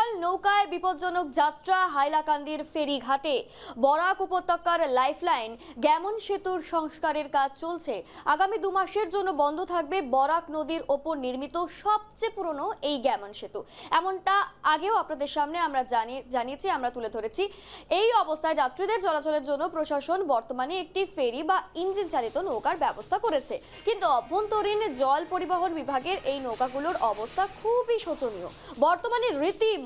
নীলোৎপল নৌকায় বিপজ্জনক যাত্রা হাইলাকান্দির ফেরিঘাটে। বরাক উপত্যকার লাইফলাইন গ্যামন সেতুর সংস্কারের কাজ চলছে। আগামী দু মাসের জন্য বন্ধ থাকবে বরাক নদীর ওপর নির্মিত সবচেয়ে পুরনো এই গ্যামন সেতু। এমনটা আগেও আপনাদের সামনে আমরা জানিয়ে জানিয়েছি, আমরা তুলে ধরেছি। এই অবস্থায় যাত্রীদের চলাচলের জন্য প্রশাসন বর্তমানে একটি ফেরি বা ইঞ্জিন চালিত নৌকার ব্যবস্থা করেছে। কিন্তু অভ্যন্তরীণ জল পরিবহন বিভাগের এই নৌকাগুলোর অবস্থা খুবই শোচনীয়। বর্তমানে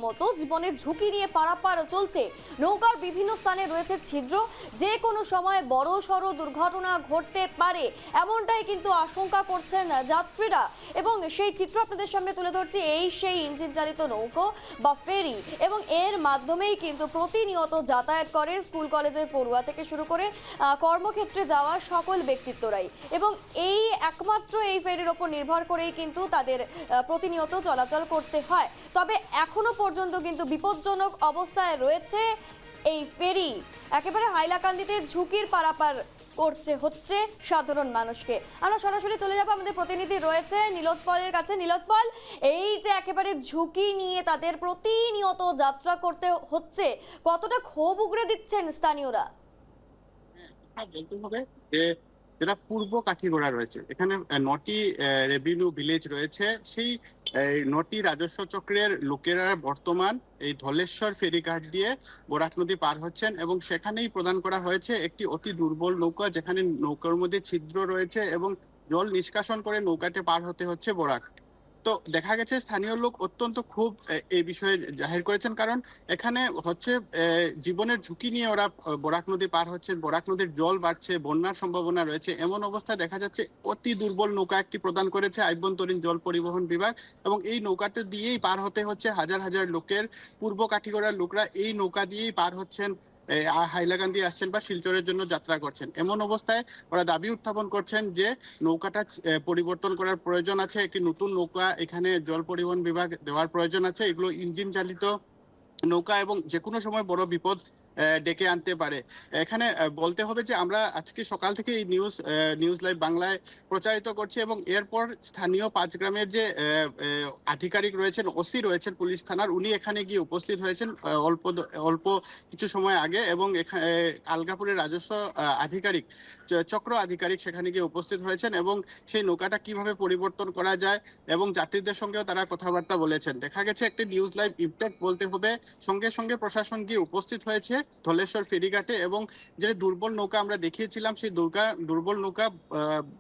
রীতিমতো জীবনের ঝুঁকি নিয়ে পারাপার চলছে। নৌকার বিভিন্ন স্থানে রয়েছে ছিদ্র। যে কোনো সময় বড় সড় দুর্ঘটনা ঘটতে পারে। এমনটাই কিন্তু আশঙ্কা করছেন যাত্রীরা। এবং সেই চিত্র আপনাদের সামনে তুলে ধরছি। এই সেই ইঞ্জিন চালিত নৌকো বা ফেরি। এবং এর মাধ্যমেই কিন্তু প্রতিনিয়ত যাতায়াত করে স্কুল, কলেজের পড়ুয়া থেকে শুরু করে কর্মক্ষেত্রে যাওয়া সকল ব্যক্তিত্বরাই। এবং এই একমাত্র এই ফেরির ওপর নির্ভর করেই কিন্তু তাদের প্রতিনিয়ত চলাচল করতে হয়। তবে এখনও পর্যন্ত কিন্তু বিপজ্জনক অবস্থায় রয়েছে এই ফেরি। একেবারে হাইলাকান্দিতে ঝুঁকির পারাপার করছে হচ্ছে সাধারণ মানুষকে। আমরা সরাসরি চলে যাব আমাদের প্রতিনিধি রয়েছে নীলোৎপলের কাছে। নীলোৎপল এই যে একেবারে ঝুঁকি নিয়ে তাদের প্রতিনিয়ত যাত্রা করতে হচ্ছে কতটা ক্ষোভ উগড়ে দিচ্ছেন স্থানীয়রা? হ্যাঁ, যেটা পূর্ব কাঠিগোড়া রয়েছে। এখানে নটি রেভিনিউ ভিলেজ রয়েছে। সেই নটি রাজস্ব চক্রের লোকেরা বর্তমান এই ধলেশ্বর ফেরিঘাট দিয়ে বোরাক নদী পার হচ্ছেন এবং সেখানেই প্রদান করা হয়েছে একটি অতি দুর্বল নৌকা, যেখানে নৌকার মধ্যে ছিদ্র রয়েছে এবং জল নিষ্কাশন করে নৌকাতে পার হতে হচ্ছে বরাক তো দেখা গেছে স্থানীয় লোক অত্যন্ত খুব এই বিষয়ে জাহির করেছেন। কারণ এখানে হচ্ছে জীবনের ঝুঁকি নিয়ে ওরা বরাক নদী পার হচ্ছেন বরাক নদীর জল বাড়ছে, বন্যার সম্ভাবনা রয়েছে। এমন অবস্থায় দেখা যাচ্ছে অতি দুর্বল নৌকা একটি প্রদান করেছে আভ্যন্তরীণ জল পরিবহন বিভাগ এবং এই নৌকাটা দিয়েই পার হতে হচ্ছে হাজার হাজার লোকের পূর্ব কাঠিগড়ার লোকরা। এই নৌকা দিয়েই পার হচ্ছেন হাইলাকান্দি আসছেন বা শিলচরের জন্য যাত্রা করছেন। এমন অবস্থায় ওরা দাবি উত্থাপন করছেন যে, নৌকাটা পরিবর্তন করার প্রয়োজন আছে, একটি নতুন নৌকা এখানে জল পরিবহন বিভাগ দেওয়ার প্রয়োজন আছে। এগুলো ইঞ্জিন চালিত নৌকা এবং যে কোনো সময় বড় বিপদ ডেকে আনতে পারে। এখানে বলতে হবে যে আমরা আজকে সকাল থেকে এই নিউজ নিউজ লাইভ বাংলায় প্রচারিত করছি এবং এরপর স্থানীয় পাঁচ গ্রামের যে আধিকারিক রয়েছেন, ওসি রয়েছেন পুলিশ থানার, উনি এখানে গিয়ে উপস্থিত হয়েছেন অল্প অল্প কিছু সময় আগে এবং এখানে আলগাপুরের রাজস্ব আধিকারিক চক্র আধিকারিক সেখানে গিয়ে উপস্থিত হয়েছেন এবং সেই নৌকাটা কীভাবে পরিবর্তন করা যায় এবং যাত্রীদের সঙ্গেও তারা কথাবার্তা বলেছেন। দেখা গেছে একটি নিউজ লাইভ ইম্প্যাক্ট বলতে হবে, সঙ্গে সঙ্গে প্রশাসন গিয়ে উপস্থিত হয়েছে ধলেশ্বর ফেরিঘাটে এবং যে দুর্বল নৌকা আমরা দেখিয়েছিলাম, সেই দুর্গা, দুর্বল নৌকা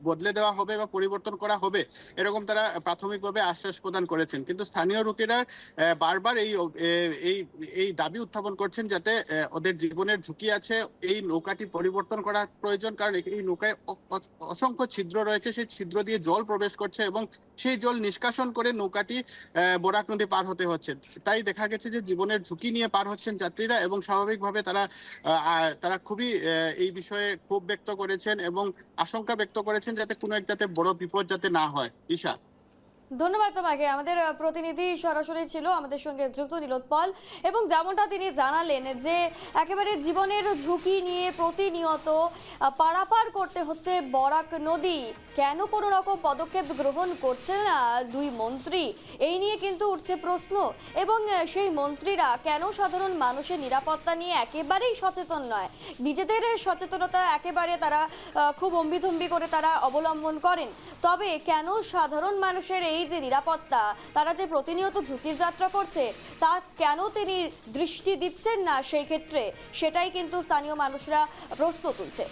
বদলে দেওয়া হবে বা পরিবর্তন করা হবে, এরকম তারা প্রাথমিকভাবে আশ্বাস প্রদান করেছেন। কিন্তু স্থানীয় লোকেরা বারবার এই এই এই দাবি উত্থাপন করছেন যাতে ওদের জীবনের ঝুঁকি আছে, এই নৌকাটি পরিবর্তন করা প্রয়োজন, কারণ এই নৌকায় অসংখ্য ছিদ্র রয়েছে, সেই ছিদ্র দিয়ে জল প্রবেশ করছে এবং সেই জল নিষ্কাশন করে নৌকাটি বোরাক নদী পার হতে হচ্ছে। তাই দেখা গেছে যে জীবনের ঝুঁকি নিয়ে পার হচ্ছেন যাত্রীরা এবং স্বাভাবিকভাবে তারা তারা খুবই এই বিষয়ে ক্ষোভ ব্যক্ত করেছেন এবং আশঙ্কা ব্যক্ত করেছেন যাতে কোনো এক যাতে বড় বিপদ যাতে না হয়। ঈশা? ধন্যবাদ তোমাকে। আমাদের প্রতিনিধি সরাসরি ছিল, আমাদের সঙ্গে যুক্ত নীলোৎপল এবং যেমনটা তিনি জানালেন যে, একেবারে জীবনের ঝুঁকি নিয়ে প্রতিনিয়ত পারাপার করতে হচ্ছে বরাক নদী। কেন কোনো রকম পদক্ষেপ গ্রহণ করছে না দুই মন্ত্রী? এই নিয়ে কিন্তু উঠছে প্রশ্ন। এবং সেই মন্ত্রীরা কেন সাধারণ মানুষের নিরাপত্তা নিয়ে একেবারেই সচেতন নয়? নিজেদের সচেতনতা একেবারে তারা খুব অম্বিধম্বি করে তারা অবলম্বন করেন। তবে কেন সাধারণ মানুষের এই যে নিরাপত্তা, তারা যে প্রতিনিয়ত ঝুঁকির যাত্রা করছে, তা কেন তিনি দৃষ্টি দিচ্ছেন না সেই ক্ষেত্রে? সেটাই কিন্তু স্থানীয় মানুষরা প্রশ্ন তুলছে।